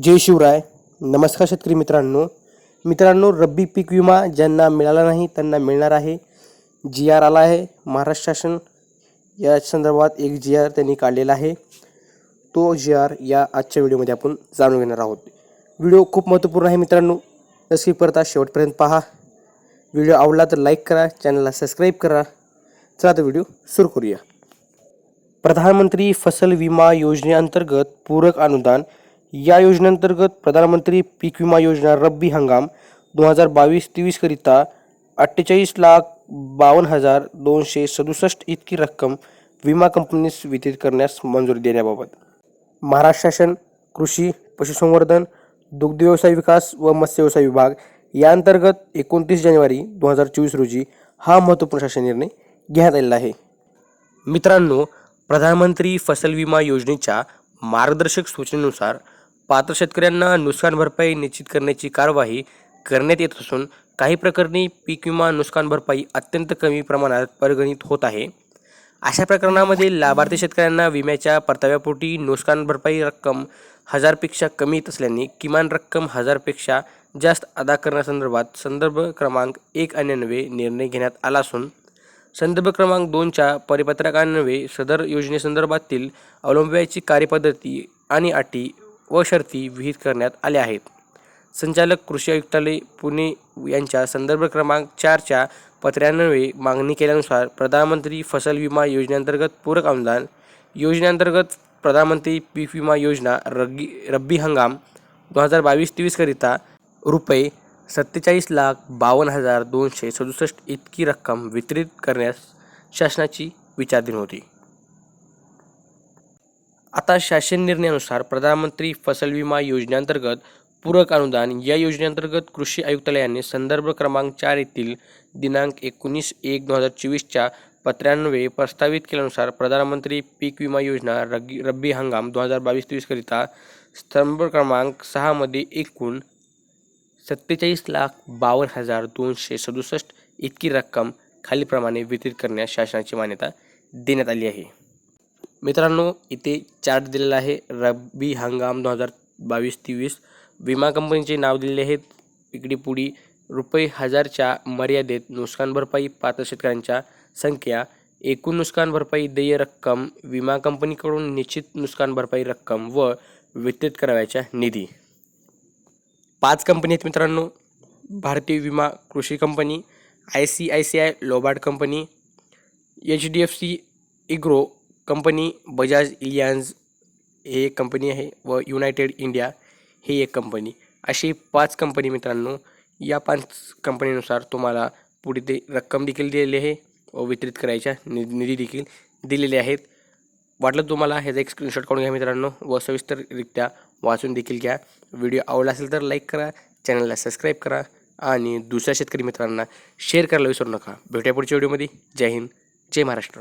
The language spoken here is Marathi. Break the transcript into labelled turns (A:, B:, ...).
A: जय शिवराय. नमस्कार शेतकरी मित्रांनो. मित्रांनो रब्बी पीक विमा ज्यांना मिळाला नाही त्यांना मिळणार आहे. जी आर आला आहे महाराष्ट्र शासन. या संदर्भात एक जी आर त्यांनी काढलेला आहे. तो जी आर या आजच्या व्हिडिओमध्ये आपण जाणून घेणार आहोत. व्हिडिओ खूप महत्त्वपूर्ण आहे मित्रांनो. तशी परत शेवटपर्यंत पहा. व्हिडिओ आवडला तर लाईक करा चॅनलला सबस्क्राईब करा. चला तर व्हिडिओ सुरू करूया. प्रधानमंत्री फसल विमा योजनेअंतर्गत पूरक अनुदान या योजनेअंतर्गत प्रधानमंत्री पीक विमा योजना रब्बी हंगाम दोन हजार बावीस तेवीसकरिता अठ्ठेचाळीस लाख बावन्न हजार दोनशे सदुसष्ट इतकी रक्कम विमा कंपनीस वितरित करण्यास मंजुरी देण्याबाबत. महाराष्ट्र शासन कृषी पशुसंवर्धन दुग्धव्यवसाय विकास व मत्स्य व्यवसाय विभाग याअंतर्गत एकोणतीस जानेवारी दोन हजार चोवीस रोजी हा महत्त्वपूर्ण शासन निर्णय घेण्यात आलेला आहे. मित्रांनो प्रधानमंत्री फसल विमा योजनेच्या मार्गदर्शक सूचनेनुसार पात्र शेतकऱ्यांना नुकसान भरपाई निश्चित करण्याची कारवाई करण्यात येत असून काही प्रकरणी पीक विमा नुकसान भरपाई अत्यंत कमी प्रमाणात परिगणित होत आहे. अशा प्रकरणामध्ये लाभार्थी शेतकऱ्यांना विम्याच्या परताव्यापोटी नुकसान भरपाई रक्कम हजारपेक्षा कमी येत असल्याने किमान रक्कम हजारपेक्षा जास्त अदा करण्यासंदर्भात संदर्भ क्रमांक एक अन्यान्वे निर्णय घेण्यात आला असून संदर्भ क्रमांक दोनच्या परिपत्रकान्वये सदर योजनेसंदर्भातील अवलंबायची कार्यपद्धती आणि अटी व शर्ती विहित करण्यात आल्या आहेत. संचालक कृषी आयुक्तालय पुणे यांच्या संदर्भ क्रमांक चारच्या पत्र्यान्वये मागणी केल्यानुसार प्रधानमंत्री फसल विमा योजनेअंतर्गत पूरक अनुदान योजनेअंतर्गत प्रधानमंत्री पीक विमा योजना रग्गी रब्बी हंगाम दोन हजार बावीस तेवीसकरिता रुपये सत्तेचाळीस लाख बावन्न हजार दोनशे सदुसष्ट इतकी रक्कम वितरित करण्यास शासनाची विचारधीन होती. आता शासन निर्णयानुसार प्रधानमंत्री फसल विमा योजनेअंतर्गत पूरक अनुदान या योजनेअंतर्गत कृषी आयुक्तालयाने संदर्भ क्रमांक चार येथील दिनांक एकोणीस एक दोन हजार चोवीसच्या पत्र्यान्वये प्रस्तावित केल्यानुसार प्रधानमंत्री पीक विमा योजना रग्गी रब्बी हंगाम दोन हजार बावीस तेवीसकरिता स्तंभ क्रमांक सहामध्ये एकूण सत्तेचाळीस लाख बावन्न हजार दोनशे सदुसष्ट इतकी रक्कम खालीलप्रमाणे वितरित करण्यास शासनाची मान्यता देण्यात आली आहे. मित्रांनो इथे चार्ट दिलेला आहे रब्बी हंगाम दोन हजार बावीस तेवीस. विमा कंपनीचे नाव दिलेले आहेत इकडे पुढे रुपये हजारच्या मर्यादेत नुकसान भरपाई पात्र शेतकऱ्यांच्या संख्या. एकूण नुकसान भरपाई देय रक्कम विमा कंपनीकडून निश्चित नुकसान भरपाई रक्कम व वितरित करावयाच्या निधी. पाच कंपनी आहेत मित्रांनो भारतीय विमा कृषी company I C I C I Lombard company H D F C इग्रो company Bajaj Allianz हे एक कंपनी आहे व युनायटेड इंडिया ही एक कंपनी. अशी पाच कंपनी मित्रांनो या पाच कंपनीनुसार तुम्हाला पुढे ते रक्कम देखील दिलेली आहे व वितरित करायच्या नि निधी देखील दिलेले आहेत. वाटलं तुम्हाला ह्याचा एक स्क्रीनशॉट काढून घ्या मित्रांनो व सविस्तररित्या वाचून देखील घ्या. व्हिडिओ आवडला असेल तर लाईक करा चॅनलला सबस्क्राईब करा आणि दुसऱ्या शेतकरी मित्रांना शेअर करायला विसरू नका. भेटूया पुढच्या व्हिडिओमध्ये. जय हिंद जय महाराष्ट्र.